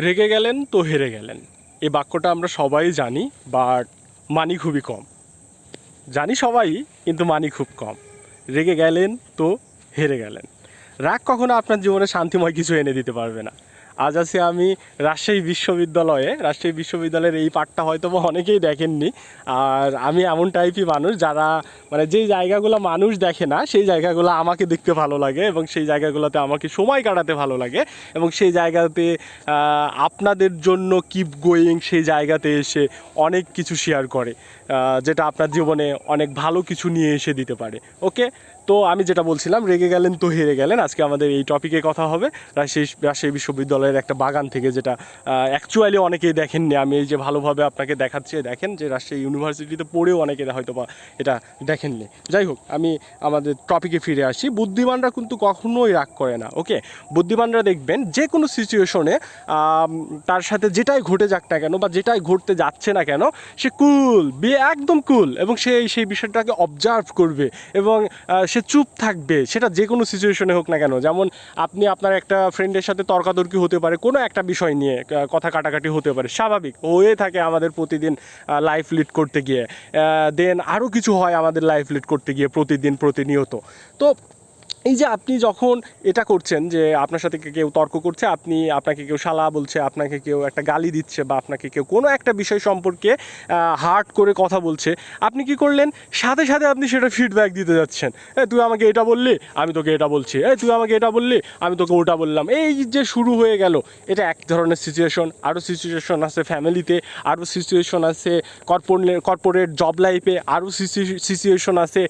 রেগে গেলেন তো হেরে গেলেন। এই বাক্যটা আমরা সবাই জানি বাট মানি খুবই কম। জানি সবাই, কিন্তু মানি খুব কম। রেগে গেলেন তো হেরে গেলেন। রাগ কখনো আপনার জীবনে শান্তিময় কিছু এনে দিতে পারবে না। আজ আছি আমি রাজশাহী বিশ্ববিদ্যালয়ে। রাজশাহী বিশ্ববিদ্যালয়ের এই পাঠটা হয়তো অনেকেই দেখেননি। আর আমি এমন টাইপই মানুষ যারা মানে যেই জায়গাগুলো মানুষ দেখে না, সেই জায়গাগুলো আমাকে দেখতে ভালো লাগে এবং সেই জায়গাগুলোতে আমাকে সময় কাটাতে ভালো লাগে এবং সেই জায়গাতে আপনাদের জন্য কিপ গোয়িং সেই জায়গাতে এসে অনেক কিছু শেয়ার করে যেটা আপনার জীবনে অনেক ভালো কিছু নিয়ে এসে দিতে পারে। ওকে তো আমি যেটা বলছিলাম, রেগে গেলেন তো হেরে গেলেন। আজকে আমাদের এই টপিকে কথা হবে। রাজশাহী রাজশাহী বিশ্ববিদ্যালয়ের একটা বাগান থেকে যেটা অ্যাকচুয়ালি অনেকেই দেখেননি। আমি এই যে ভালোভাবে আপনাকে দেখাচ্ছি, দেখেন যে রাজশাহী ইউনিভার্সিটিতে পড়েও অনেকে হয়তো বা এটা দেখেননি। যাই হোক, আমি আমাদের টপিকে ফিরে আসি। বুদ্ধিমানরা কিন্তু কখনোই রাগ করে না ওকে বুদ্ধিমানরা দেখবেন যে কোনো সিচুয়েশনে তার সাথে যেটাই ঘটে যাক না কেন বা যেটাই ঘটতে যাচ্ছে না কেন, সে কুল বি একদম কুল এবং সে সেই বিষয়টাকে অবজার্ভ করবে এবং সে চুপ থাকবে, সেটা যে কোনো সিচুয়েশনে হোক না কেন। যেমন আপনি আপনার একটা ফ্রেন্ডের সাথে তর্কাতর্কি হতে পারে, কোনো একটা বিষয় নিয়ে কথা কাটাকাটি হতে পারে, স্বাভাবিক। হয়ে থাকে আমাদের প্রতিদিন লাইফ লিড করতে গিয়ে। দেন আরও কিছু হয় আমাদের লাইফ লিড করতে গিয়ে প্রতিদিন, প্রতিনিয়ত। তো এই যে আপনি যখন এটা করছেন যে আপনার সাথে কেউ তর্ক করছে, আপনি আপনাকে কেউ শালা বলছে, আপনাকে কেউ একটা গালি দিচ্ছে বা আপনাকে কেউ কোনো একটা বিষয় সম্পর্কে হার্ট করে কথা বলছে, আপনি কি করলেন? সাথে সাথে আপনি সেটা ফিডব্যাক দিতে যাচ্ছেন। এ, তুই আমাকে এটা বললি, আমি তোকে এটা বলছি। এ, তুই আমাকে এটা বললি, আমি তোকে ওটা বললাম। এই যে শুরু হয়ে গেল, এটা এক ধরনের সিচুয়েশন আরও সিচুয়েশন আছে ফ্যামিলিতে আরও সিচুয়েশন আছে কর্পোরেট কর্পোরেট জব লাইফে আরও সিচুয়েশন আছে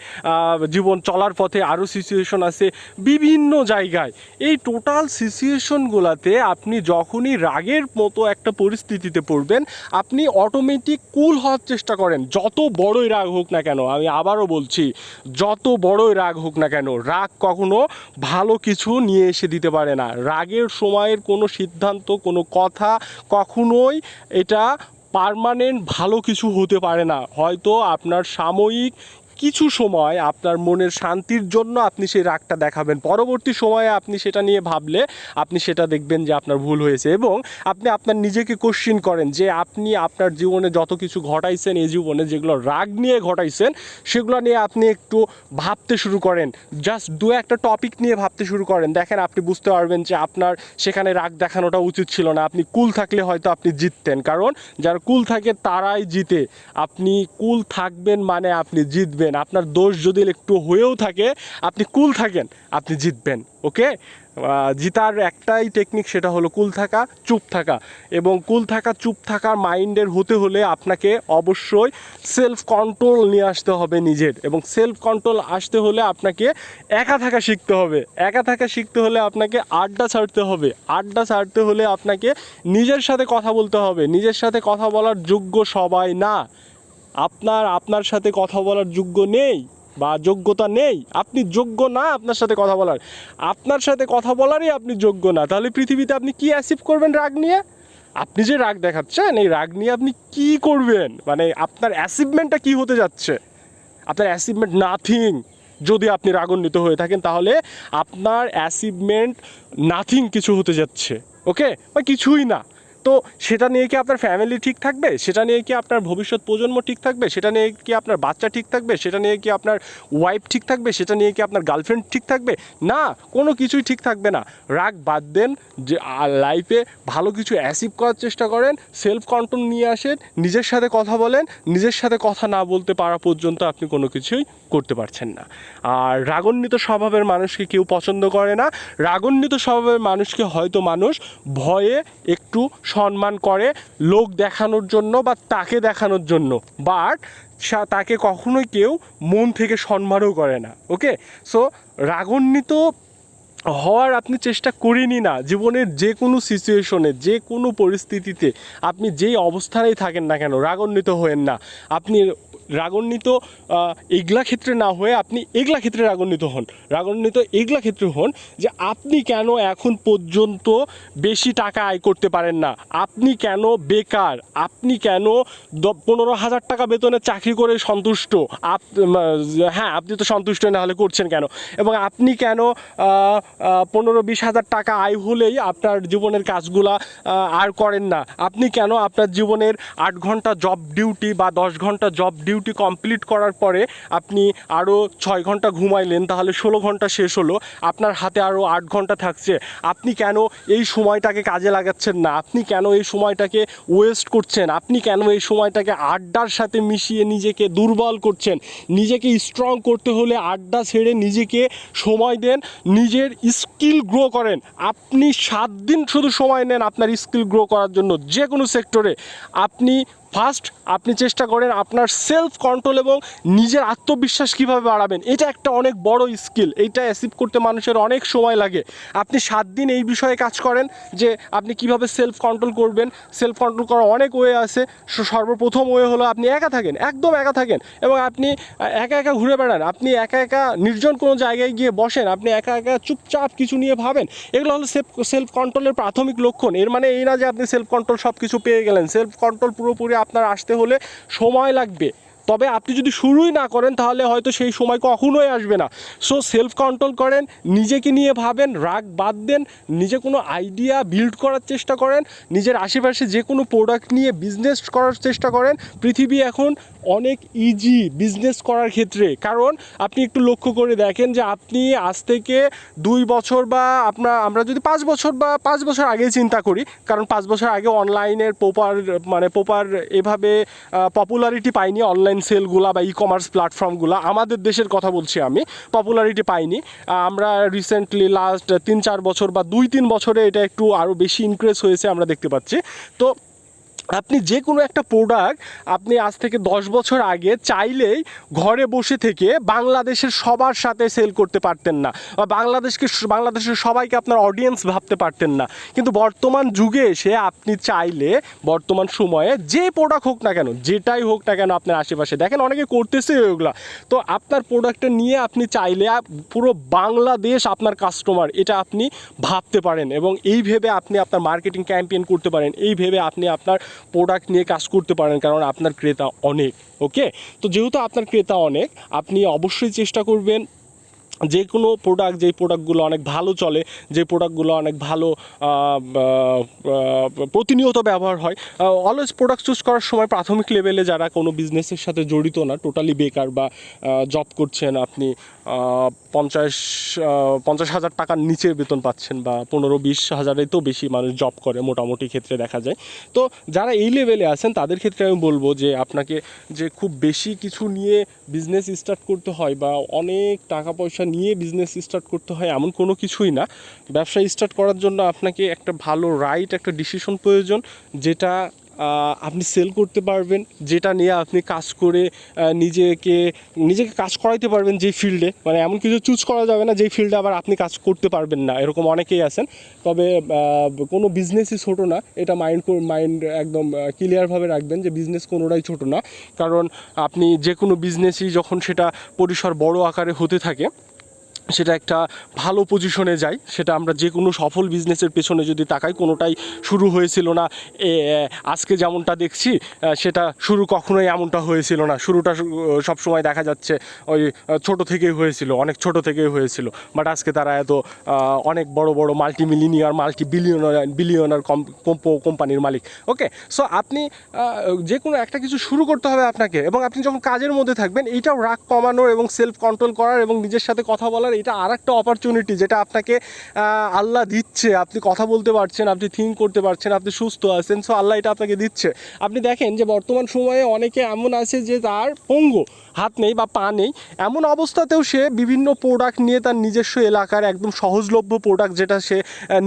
জীবন চলার পথে আরও সিচুয়েশন আছে বিভিন্ন জায়গায়। এই টোটাল সিচুয়েশনগুলোতে আপনি যখনই রাগের মতো একটা পরিস্থিতিতে পড়বেন, আপনি অটোমেটিক কুল হওয়ার চেষ্টা করেন। যত বড়ই রাগ হোক না কেন, আমি আবারও বলছি, যত বড়ই রাগ হোক না কেন, রাগ কখনো ভালো কিছু নিয়ে এসে দিতে পারে না। রাগের সময়ের কোনো সিদ্ধান্ত, কোনো কথা কখনোই এটা পার্মানেন্ট ভালো কিছু হতে পারে না। হয়তো আপনার সাময়িক কিছু সময় আপনার মনের শান্তির জন্য আপনি সেই রাগটা দেখাবেন। পরবর্তী সময়ে আপনি সেটা নিয়ে ভাবলে আপনি সেটা দেখবেন যে আপনার ভুল হয়েছে এবং আপনি আপনার নিজেকে কোশ্চিন করেন যে আপনি আপনার জীবনে যত কিছু ঘটাইছেন এই জীবনে যেগুলো রাগ নিয়ে ঘটাইছেন, সেগুলো নিয়ে আপনি একটু ভাবতে শুরু করেন। জাস্ট দু একটা টপিক নিয়ে ভাবতে শুরু করেন। দেখেন আপনি বুঝতে পারবেন যে আপনার সেখানে রাগ দেখানোটা উচিত ছিল না। আপনি কুল থাকলে হয়তো আপনি জিততেন। কারণ যারা কুল থাকে তারাই জিতে। আপনি কুল থাকবেন মানে আপনি জিতবেন। আপনার দোষ যদি একটু হয়েও থাকে, আপনি কুল থাকেন, আপনি জিতবেন, ওকে? জিতার একটাই টেকনিক সেটা হলো কুল থাকা, চুপ থাকা। এবং কুল থাকা, চুপ থাকার মাইন্ডের হতে হলে আপনাকে অবশ্যই সেলফ কন্ট্রোল নিয়ে আসতে হবে নিজের। এবং সেলফ কন্ট্রোল আসতে হলে আপনাকে একা থাকা শিখতে হবে। একা থাকা শিখতে হলে আপনাকে আড্ডা ছাড়তে হবে। আড্ডা ছাড়তে হলে আপনাকে নিজের সাথে কথা বলতে হবে। নিজের সাথে কথা বলার যোগ্য সবাই না। আপনার আপনার সাথে কথা বলার যোগ্য নেই বা যোগ্যতা নেই, আপনি যোগ্য না আপনার সাথে কথা বলার। আপনার সাথে কথা বলারই আপনি যোগ্য না। তাহলে পৃথিবীতে আপনি কি অ্যাচিভ করবেন রাগ নিয়ে? আপনি যে রাগ দেখাচ্ছেন, এই রাগ নিয়ে আপনি কি করবেন? মানে আপনার অ্যাচিভমেন্টটা কি হতে যাচ্ছে? আপনার অ্যাচিভমেন্ট নাথিং যদি আপনি রাগান্বিত হয়ে থাকেন, তাহলে আপনার অ্যাচিভমেন্ট নাথিং কিছু হতে যাচ্ছে। ওকে বা কিছুই না। তো সেটা নিয়ে কি আপনার ফ্যামিলি ঠিক থাকবে? সেটা নিয়ে কি আপনার ভবিষ্যৎ প্রজন্ম ঠিক থাকবে? সেটা নিয়ে কি আপনার বাচ্চা ঠিক থাকবে? সেটা নিয়ে কি আপনার ওয়াইফ ঠিক থাকবে? সেটা নিয়ে কি আপনার গার্লফ্রেন্ড ঠিক থাকবে? না, কোনো কিছুই ঠিক থাকবে না। রাগ বাদ দেন যে লাইফে ভালো কিছু অ্যাচিভ করার চেষ্টা করেন সেলফ কন্ট্রোল নিয়ে আসেন, নিজের সাথে কথা বলেন, নিজের সাথে কথা না বলতে পারা পর্যন্ত আপনি কোনো কিছুই করতে পারছেন না। আর রাগান্বিত স্বভাবের মানুষকে কেউ পছন্দ করে না। রাগান্বিত স্বভাবের মানুষকে হয়তো মানুষ ভয়ে একটু সম্মান করে লোক দেখানোর জন্য বা তাকে দেখানোর জন্য। বাট তাকে কখনোই কেউ মন থেকে সম্মানও করে না ওকে সো রাগান্বিত হওয়ার আপনি চেষ্টা করিনি না। জীবনের যে কোনো সিচুয়েশনে যে কোনো পরিস্থিতিতে আপনি যেই অবস্থানেই থাকেন না কেন, রাগান্বিত হয়েন না। আপনি রাগান্বিত এগলা ক্ষেত্রে না হয়ে আপনি এগলা ক্ষেত্রে রাগান্বিত হন। রাগান্বিত এগলা ক্ষেত্রে হন যে আপনি কেন এখন পর্যন্ত বেশি টাকা আয় করতে পারেন না? আপনি কেন বেকার? আপনি কেন পনেরো হাজার টাকা বেতনে চাকরি করে সন্তুষ্ট? আপ হ্যাঁ আপনি তো সন্তুষ্ট না হলে করছেন কেন? এবং আপনি কেন পনেরো বিশ হাজার টাকা আয় হলেই আপনার জীবনের কাজগুলা আর করেন না? আপনি কেন আপনার জীবনের আট ঘণ্টা জব ডিউটি বা দশ ঘণ্টা জব ডিউটি কমপ্লিট করার পরে আপনি আরও ছয় ঘণ্টা ঘুমাইলেন, তাহলে ষোলো ঘণ্টা শেষ হলো। আপনার হাতে আরও আট ঘণ্টা থাকছে। আপনি কেন এই সময়টাকে কাজে লাগাচ্ছেন না? আপনি কেন এই সময়টাকে ওয়েস্ট করছেন? আপনি কেন এই সময়টাকে আড্ডার সাথে মিশিয়ে নিজেকে দুর্বল করছেন? নিজেকে স্ট্রং করতে হলে আড্ডা ছেড়ে নিজেকে সময় দেন, নিজের স্কিল গ্রো করেন। আপনি সাত দিন শুধু সময় নেন আপনার স্কিল গ্রো করার জন্য। যে কোনো সেক্টরে আপনি ফার্স্ট আপনি চেষ্টা করেন আপনার সেলফ কন্ট্রোল এবং নিজের আত্মবিশ্বাস কীভাবে বাড়াবেন? এটা একটা অনেক বড় স্কিল এইটা অ্যাচিভ করতে মানুষের অনেক সময় লাগে। আপনি সাত দিন এই বিষয়ে কাজ করেন যে আপনি কীভাবে সেলফ কন্ট্রোল করবেন। সেলফ কন্ট্রোল করার অনেক ওয়ে আছে। সর্বপ্রথম ওয়ে হলো আপনি একা থাকেন, একদম একা থাকেন এবং আপনি একা একা ঘুরে বেড়ান। আপনি একা একা নির্জন কোনো জায়গায় গিয়ে বসেন। আপনি একা একা চুপচাপ কিছু নিয়ে ভাবেন। এগুলো হলো সেলফ সেলফ কন্ট্রোলের প্রাথমিক লক্ষণ। এর মানে এই না যে আপনি সেলফ কন্ট্রোল সব কিছু পেয়ে গেলেন। সেলফ কন্ট্রোল পুরোপুরি আপনার আসতে হলে সময় লাগবে। তবে আপনি যদি শুরুই না করেন, তাহলে হয়তো সেই সময় কখনোই আসবে না। সো সেলফ কন্ট্রোল করেন, নিজেকে নিয়ে ভাবেন, রাগ বাদ দেন, নিজে কোনো আইডিয়া বিল্ড করার চেষ্টা করেন, নিজের আশেপাশে যে কোনো প্রোডাক্ট নিয়ে বিজনেস করার চেষ্টা করেন। পৃথিবী এখন অনেক ইজি বিজনেস করার ক্ষেত্রে। কারণ আপনি একটু লক্ষ্য করে দেখেন যে, আপনি আজ থেকে দুই বছর বা আপনার, আমরা যদি পাঁচ বছর বা পাঁচ বছর আগে চিন্তা করি, কারণ পাঁচ বছর আগে অনলাইনের প্রপার মানে প্রপার এভাবে পপুলারিটি পাইনি অনলাইন সেলগুলা বা ই কমার্স প্ল্যাটফর্মগুলো আমাদের দেশের কথা বলছি আমি পপুলারিটি পাইনি। আমরা রিসেন্টলি লাস্ট তিন চার বছর বা দুই তিন বছরে এটা একটু আরও বেশি ইনক্রিজ হয়েছে আমরা দেখতে পাচ্ছি। তো আপনি যে কোনো একটা প্রোডাক্ট আপনি আজ থেকে দশ বছর আগে চাইলেই ঘরে বসে থেকে বাংলাদেশের সবার সাথে সেল করতে পারতেন না বা বাংলাদেশকে বাংলাদেশের সবাইকে আপনার অডিয়েন্স ভাবতে পারতেন না। কিন্তু বর্তমান যুগে এসে আপনি চাইলে বর্তমান সময়ে যে প্রোডাক্ট হোক না কেন, যেটাই হোক না কেন আপনার আশেপাশে। দেখেন অনেকে করতেছে ওগুলা তো আপনার প্রোডাক্টটা নিয়ে আপনি চাইলে পুরো বাংলাদেশ আপনার কাস্টমার এটা আপনি ভাবতে পারেন এবং এই ভেবে আপনি আপনার মার্কেটিং ক্যাম্পেইন করতে পারেন। এই ভেবে আপনি আপনার প্রোডাক্ট নিয়ে কাজ করতে পারেন, কারণ আপনার ক্রেতা অনেক ওকে তো যেহেতু আপনার ক্রেতা অনেক, আপনি অবশ্যই চেষ্টা করবেন যে কোনো প্রোডাক্ট যেই প্রোডাক্টগুলো অনেক ভালো চলে যে প্রোডাক্টগুলো অনেক ভালো প্রতিনিয়ত ব্যবহার হয় অলওয়েজ প্রোডাক্ট চুজ করার সময় প্রাথমিক লেভেলে যারা কোনো বিজনেসের সাথে জড়িত না টোটালি বেকার বা জব করছেন আপনি পঞ্চাশ পঞ্চাশ হাজার টাকার নিচে বেতন পাচ্ছেন বা পনেরো বিশ হাজারের তো বেশি মানুষ জব করে মোটামুটি ক্ষেত্রে দেখা যায়। তো যারা এই লেভেলে আছেন, তাদের ক্ষেত্রে আমি বলব যে আপনাকে যে খুব বেশি কিছু নিয়ে বিজনেস স্টার্ট করতে হয় বা অনেক টাকা পয়সা নিয়ে বিজনেস স্টার্ট করতে হয় এমন কোনো কিছুই না। ব্যবসা স্টার্ট করার জন্য আপনাকে একটা ভালো রাইট একটা ডিসিশন প্রয়োজন যেটা আপনি সেল করতে পারবেন, যেটা নিয়ে আপনি কাজ করে নিজেকে নিজেকে কাজ করাইতে পারবেন যে ফিল্ডে মানে এমন কিছু চুজ করা যাবে না, যেই ফিল্ডে আবার আপনি কাজ করতে পারবেন না, এরকম অনেকেই আছেন। তবে কোনো বিজনেসই ছোটো না, এটা মাইন্ড মাইন্ড একদম ক্লিয়ারভাবে রাখবেন যে বিজনেস কোনোটাই ছোটো না। কারণ আপনি যে কোনো বিজনেসই যখন সেটা পরিসর বড় আকারে হতে থাকে সেটা একটা ভালো পজিশনে যায়, সেটা আমরা যে কোনো সফল বিজনেসের পেছনে যদি তাকাই, কোনোটাই শুরু হয়েছিল না। আজকে যেমনটা দেখছি সেটা শুরু কখনোই এমনটা হয়েছিল না। শুরুটা সব সময় দেখা যাচ্ছে ওই ছোট থেকেই হয়েছিল, অনেক ছোট থেকেই হয়েছিল। বাট আজকে তারা এত অনেক বড় বড় multi millionaire multi billionaire billionaire কোম্পানির মালিক। ওকে সো আপনি যে কোনো একটা কিছু শুরু করতে হবে আপনাকে এবং আপনি যখন কাজের মধ্যে থাকবেন, এইটাও রাগ কমানোর এবং সেলফ কন্ট্রোল করার এবং নিজের সাথে কথা বলার এটা আর একটা অপরচুনিটি যেটা আপনাকে আল্লাহ দিচ্ছে। আপনি কথা বলতে পারছেন, আপনি থিঙ্ক করতে পারছেন, আপনি সুস্থ আছেন সো আল্লাহ এটা আপনাকে দিচ্ছে। আপনি দেখেন যে বর্তমান সময়ে অনেকে এমন আছে যে তার পঙ্গু, হাত নেই বা পা নেই, এমন অবস্থাতেও সে বিভিন্ন প্রোডাক্ট নিয়ে তার নিজস্ব এলাকার একদম সহজলভ্য প্রোডাক্ট যেটা সে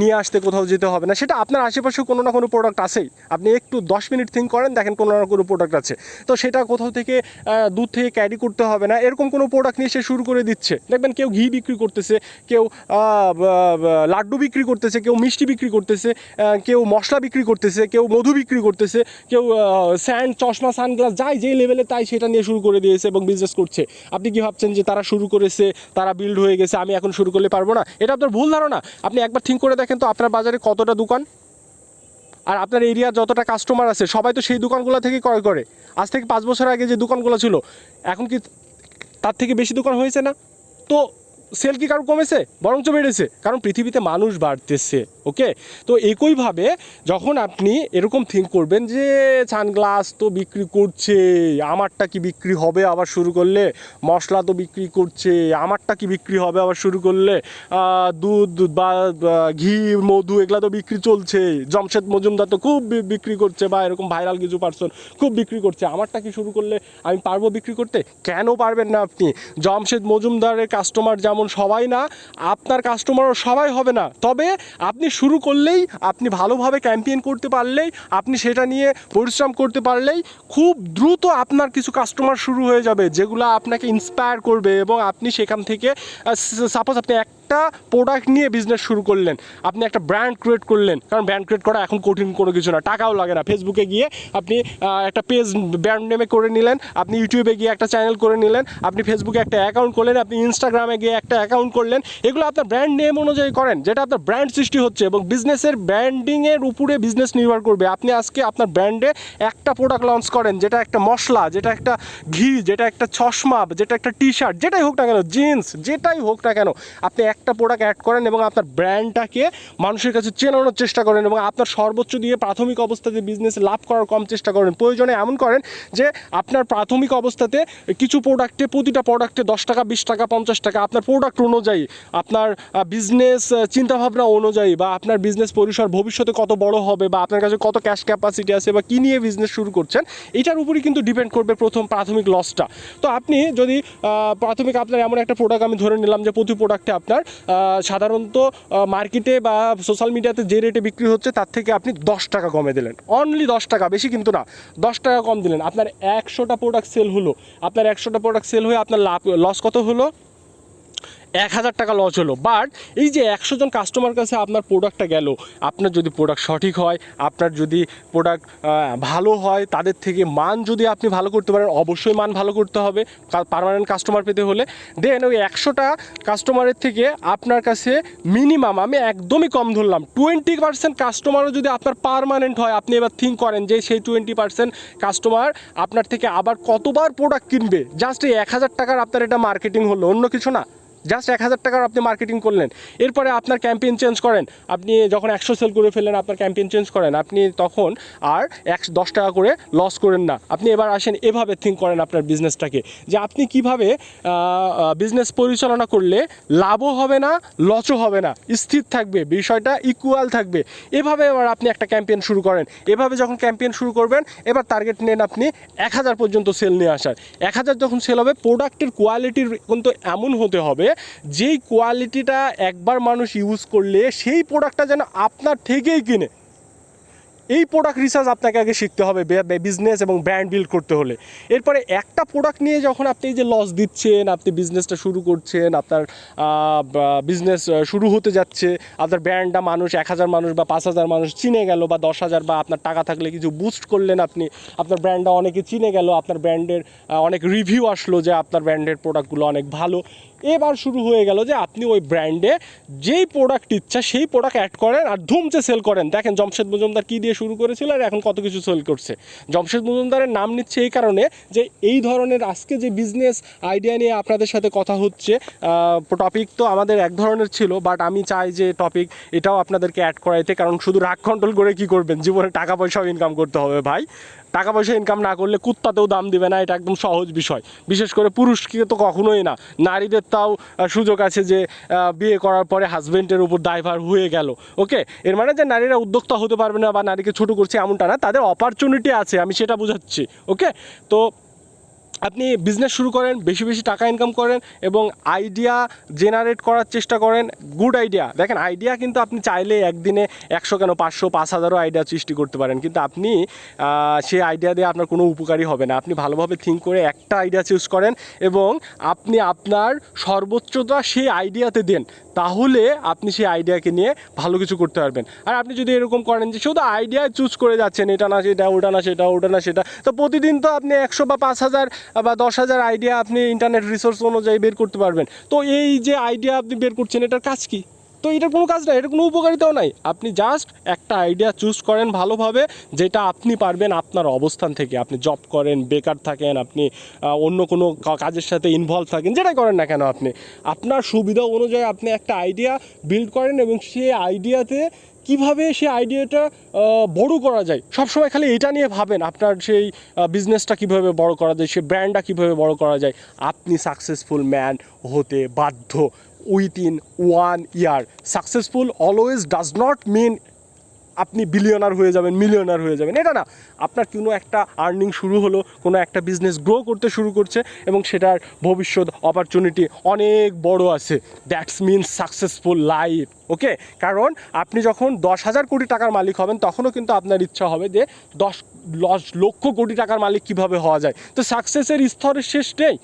নিয়ে আসতে কোথাও যেতে হবে না। সেটা আপনার আশেপাশে কোনো না কোনো প্রোডাক্ট আছেই। আপনি একটু দশ মিনিট থিঙ্ক করেন, দেখেন কোনো না কোনো প্রোডাক্ট আছে। তো সেটা কোথাও থেকে দূর থেকে ক্যারি করতে হবে না। এরকম কোনো প্রোডাক্ট নিয়ে সে শুরু করে দিচ্ছে। দেখবেন কেউ ঘি বিক্রি করতেছে, কেউ লাড্ডু বিক্রি করতেছে, কেউ মিষ্টি বিক্রি করতেছে কেউ মশলা বিক্রি করতেছে, কেউ মধু বিক্রি করতেছে, কেউ স্যান্ড, চশমা, সানগ্লাস, যাই যেই লেভেলে তাই সেটা নিয়ে শুরু করে দিয়েছে এবং বিজনেস করছে। আপনি কি ভাবছেন যে তারা শুরু করেছে, তারা বিল্ড হয়ে গেছে, আমি এখন শুরু করলে পারব না? এটা আপনার ভুল ধারণা। আপনি একবার থিঙ্ক করে দেখেন তো আপনার বাজারে কতটা দোকান। আর আপনার এরিয়ার যতটা কাস্টমার আছে, সবাই তো সেই দোকানগুলো থেকে ক্রয় করে। আজ থেকে পাঁচ বছর আগে যে দোকানগুলো ছিল, এখন কি তার থেকে বেশি দোকান হয়েছে না? তো সেল কি কারও কমেছে? বরঞ্চ বেড়েছে, কারণ পৃথিবীতে মানুষ বাড়তেছে ওকে তো একইভাবে যখন আপনি এরকম থিঙ্ক করবেন যে সানগ্লাস তো বিক্রি করছে, আমারটা কি বিক্রি হবে আবার শুরু করলে? মশলা তো বিক্রি করছে, আমারটা কি বিক্রি হবে আবার শুরু করলে? দুধ বা ঘি, মধু এগুলো তো বিক্রি চলছে, জমশেদ মজুমদার তো খুব বিক্রি করছে বা এরকম ভাইরাল কিছু পার্সন খুব বিক্রি করছে, আমারটা কি শুরু করলে আমি পারব বিক্রি করতে? কেন পারবেন না আপনি? জমশেদ মজুমদারের কাস্টমার যেমন সবাই না, আপনার কাস্টমারও সবাই হবে না। তবে আপনি শুরু করলেই, আপনি ভালোভাবে ক্যাম্পেইন করতে পারলেই, আপনি সেটা নিয়ে পরিশ্রম করতে পারলেই খুব দ্রুত আপনার কিছু কাস্টমার শুরু হয়ে যাবে, যেগুলো আপনাকে ইন্সপায়ার করবে এবং আপনি সেখান থেকে সাপোজ আপনি একটা প্রোডাক্ট নিয়ে বিজনেস শুরু করলেন। আপনি একটা ব্র্যান্ড ক্রিয়েট করলেন। কারণ ব্র্যান্ড ক্রিয়েট করা এখন কঠিন কোনো কিছু না। টাকাও লাগে না। ফেসবুকে গিয়ে আপনি একটা পেজ ব্র্যান্ড নেমে করে নিলেন। আপনি ইউটিউবে গিয়ে একটা চ্যানেল করে নিলেন। আপনি ফেসবুকে একটা অ্যাকাউন্ট করলেন। আপনি ইনস্টাগ্রামে গিয়ে একটা অ্যাকাউন্ট করলেন। এগুলো আপনার ব্র্যান্ড নেম অনুযায়ী করেন। যেটা আপনার ব্র্যান্ড সৃষ্টি হচ্ছে এবং বিজনেসের ব্র্যান্ডিংয়ের উপরে বিজনেস নির্ভর করবে। আপনি আজকে আপনার ব্র্যান্ডে একটা প্রোডাক্ট লঞ্চ করেন, যেটা একটা মশলা, যেটা একটা ঘি, যেটা একটা চশমা, যেটা একটা টি শার্ট যেটাই হোক না কেন জিন্স যেটাই হোক না কেন, আপনি একটা প্রোডাক্ট অ্যাড করেন এবং আপনার ব্র্যান্ডটাকে মানুষের কাছে চেনানোর চেষ্টা করেন এবং আপনার সর্বোচ্চ দিয়ে প্রাথমিক অবস্থাতে বিজনেস লাভ করার কম চেষ্টা করেন। প্রয়োজনে এমন করেন যে আপনার প্রাথমিক অবস্থাতে কিছু প্রোডাক্টে প্রতিটা প্রোডাক্টে দশ টাকা, বিশ টাকা, পঞ্চাশ টাকা আপনার প্রোডাক্ট অনুযায়ী আপনার বিজনেস চিন্তাভাবনা অনুযায়ী বা আপনার বিজনেস পরিসর ভবিষ্যতে কত বড় হবে বা আপনার কাছে কত ক্যাশ ক্যাপাসিটি আছে বা কী নিয়ে বিজনেস শুরু করছেন, এটার উপরই কিন্তু ডিপেন্ড করবে প্রথম প্রাথমিক লসটা তো আপনি যদি প্রাথমিক আপনার এমন একটা প্রোডাক্ট আমি ধরে নিলাম যে প্রতি প্রোডাক্টে আপনার সাধারণত মার্কেটে বা সোশ্যাল মিডিয়াতে যে রেটে বিক্রি হচ্ছে, তার থেকে আপনি দশ টাকা কমে দিলেন। অনলি দশ টাকা, বেশি কিন্তু না। দশ টাকা কম দিলেন। আপনার একশোটা প্রোডাক্ট সেল হলো। আপনার একশোটা প্রোডাক্ট সেল হয়ে আপনার লাভ লস কত হলো? এক হাজার টাকা লস হলো। বাট এই যে একশো জন কাস্টমার কাছে আপনার প্রোডাক্টটা গেল, আপনার যদি প্রোডাক্ট সঠিক হয়, আপনার যদি প্রোডাক্ট ভালো হয়, তাদের থেকে মান যদি আপনি ভালো করতে পারেন, অবশ্যই মান ভালো করতে হবে পারমানেন্ট কাস্টমার পেতে হলে। দেন ওই একশোটা কাস্টমারের থেকে আপনার কাছে মিনিমাম আমি একদমই কম ধরলাম। টোয়েন্টি পার্সেন্ট কাস্টমারও যদি আপনার পারমানেন্ট হয়, আপনি এবার থিঙ্ক করেন যে সেই টোয়েন্টি পার্সেন্ট কাস্টমার আপনার থেকে আবার কতবার প্রোডাক্ট কিনবে? জাস্ট এই এক হাজার টাকার আপনার এটা মার্কেটিং হলো, অন্য কিছু না। জাস্ট এক হাজার টাকার আপনি মার্কেটিং করলেন। এরপরে আপনার ক্যাম্পেইন চেঞ্জ করেন। আপনি যখন একশো সেল করে ফেললেন, আপনার ক্যাম্পেইন চেঞ্জ করেন। আপনি তখন আর একশো দশ টাকা করে লস করেন না। আপনি এবার আসেন, এভাবে থিঙ্ক করেন আপনার বিজনেসটাকে যে আপনি কীভাবে বিজনেস পরিচালনা করলে লাভও হবে না লসও হবে না। স্থির থাকবে, বিষয়টা ইকুয়াল থাকবে। এভাবে এবার আপনি একটা ক্যাম্পেইন শুরু করেন। এভাবে যখন ক্যাম্পেইন শুরু করবেন, এবার টার্গেট নেন আপনি এক হাজার পর্যন্ত সেল নিয়ে আসার। এক হাজার যখন সেল হবে প্রোডাক্টের কোয়ালিটির কিন্তু এমন হতে হবে যেই কোয়ালিটিটা একবার মানুষ ইউজ করলে সেই প্রোডাক্টটা যেন আপনার থেকেই কিনে। এই প্রোডাক্ট রিসার্চ আপনাকে আগে শিখতে হবে বিজনেস এবং ব্র্যান্ড বিল্ড করতে হলে। এরপরে একটা প্রোডাক্ট নিয়ে যখন আপনি যে লস দিচ্ছেন, আপনি বিজনেসটা শুরু করছেন, আপনার বিজনেস শুরু হতে যাচ্ছে, আপনার ব্র্যান্ডটা মানুষ এক হাজার মানুষ বা পাঁচ হাজার মানুষ চিনে গেল বা দশ হাজার বা আপনার টাকা থাকলে কিছু বুস্ট করলেন আপনি, আপনার ব্র্যান্ডটা অনেকে চিনে গেল, আপনার ব্র্যান্ডের অনেক রিভিউ আসলো যে আপনার ব্র্যান্ডের প্রোডাক্টগুলো অনেক ভালো। এবার শুরু হয়ে গেল যে আপনি ওই ব্র্যান্ডে যেই প্রোডাক্ট ইচ্ছা সেই প্রোডাক্ট অ্যাড করেন আর ধুমচে সেল করেন। দেখেন জমশেদ মজুমদার কী দিয়ে শুরু করেছিল আর এখন কত কিছু সেল করছে। জমশেদ মজুমদারের নাম নিচ্ছে এই কারণে যে এই ধরনের আজকে যে বিজনেস আইডিয়া নিয়ে আপনাদের সাথে কথা হচ্ছে টপিক তো আমাদের এক ধরনের ছিল বাট আমি চাই যে টপিক এটাও আপনাদেরকে অ্যাড করাইতে, কারণ শুধু রাগ কন্ট্রোল করে কি করবেন? জীবনে টাকা পয়সাও ইনকাম করতে হবে ভাই। টাকা পয়সা ইনকাম না করলে কুত্তাতেও দাম দিবে না, এটা একদম সহজ বিষয়। বিশেষ করে পুরুষকে তো কখনোই না, নারীদের তাও সুযোগ আছে যে বিয়ে করার পরে হাজব্যান্ডের উপর দায়ভার হয়ে গেল। ওকে? এর মানে যে নারীরা উদ্যোক্তা হতে পারবে না বা নারীকে ছোটো করছে এমনটা না, তাদের অপরচুনিটি আছে, আমি সেটা বোঝাচ্ছি। ওকে? তো আপনি বিজনেস শুরু করেন, বেশি বেশি টাকা ইনকাম করেন এবং আইডিয়া জেনারেট করার চেষ্টা করেন গুড আইডিয়া দেখেন আইডিয়া কিন্তু আপনি চাইলে একদিনে একশো কেন, পাঁচশো, পাঁচ হাজারও আইডিয়া সৃষ্টি করতে পারেন। কিন্তু আপনি সেই আইডিয়া দিয়ে আপনার কোনো উপকারী হবে না। আপনি ভালোভাবে থিঙ্ক করে একটা আইডিয়া চুজ করেন এবং আপনি আপনার সর্বোচ্চটা সেই আইডিয়াতে দেন। তাহলে আপনি সেই আইডিয়াকে নিয়ে ভালো কিছু করতে পারবেন। আর আপনি যদি এরকম করেন যে শুধু আইডিয়া চুজ করে যাচ্ছেন, এটা না, সেটা, ওটা না, সেটা, ওটা না, সেটা, তো প্রতিদিন তো আপনি একশো বা পাঁচ হাজার বা দশ হাজার আইডিয়া আপনি ইন্টারনেট রিসোর্স অনুযায়ী বের করতে পারবেন। তো এই যে আইডিয়া আপনি বের করছেন, এটার কাজ কি? তো এটার কোনো কাজ নাই, এটার কোনো উপকারিতাও নাই। আপনি জাস্ট একটা আইডিয়া চুজ করেন ভালোভাবে, যেটা আপনি পারবেন আপনার অবস্থান থেকে। আপনি জব করেন, বেকার থাকেন, আপনি অন্য কোনো কাজের সাথে ইনভলভ থাকেন, যেটাই করেন না কেন আপনি। আপনার সুবিধা অনুযায়ী আপনি একটা আইডিয়া বিল্ড করেন এবং সেই আইডিয়াতে কীভাবে সেই আইডিয়াটা বড় করা যায়? সবসময় খালি এটা নিয়ে ভাবেন, আপনার সেই বিজনেসটা কীভাবে বড় করা যায়, সেই ব্র্যান্ডটা কীভাবে বড় করা যায়। আপনি সাকসেসফুল ম্যান হতে বাধ্য within one year successful always does not mean আপনি বিলিয়নার হয়ে যাবেন মিলিয়নার হয়ে যাবেন। এটা না, আপনার কোনো একটা আর্নিং শুরু হলো, কোনো একটা বিজনেস গ্রো করতে শুরু করছে এবং সেটার ভবিষ্যৎ অপরচুনিটি অনেক বড় আছে। That's means successful life okay কারণ আপনি যখন দশ হাজার কোটি টাকার মালিক হবেন, তখনও কিন্তু আপনার ইচ্ছা হবে যে দশ লক্ষ কোটি টাকার মালিক কীভাবে হওয়া যায়। তো সাকসেসের স্তরের শেষ নেই।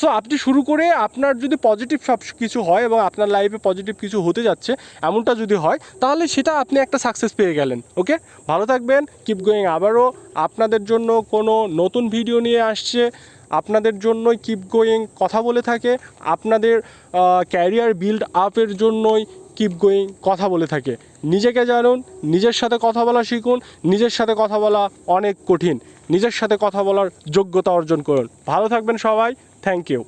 সো আপনি শুরু করে আপনার যদি পজিটিভ সব কিছু হয় এবং আপনার লাইফে পজিটিভ কিছু হতে যাচ্ছে, এমনটা যদি হয়, তাহলে সেটা আপনি একটা সাকসেস পেয়ে গেলেন ওকে ভালো থাকবেন কিপ গোয়িং আবারও। আপনাদের জন্য কোনো নতুন ভিডিও নিয়ে আসছে, আপনাদের জন্যই কিপ গোয়িং কথা বলে থাকে, আপনাদের ক্যারিয়ার বিল্ড আপের জন্যই কিপ গোয়িং কথা বলে থাকে। নিজেকে জানুন, নিজের সাথে কথা বলা শিখুন, নিজের সাথে কথা বলা অনেক কঠিন, নিজের সাথে কথা বলার যোগ্যতা অর্জন করুন। ভালো থাকবেন সবাই থ্যাংক ইউ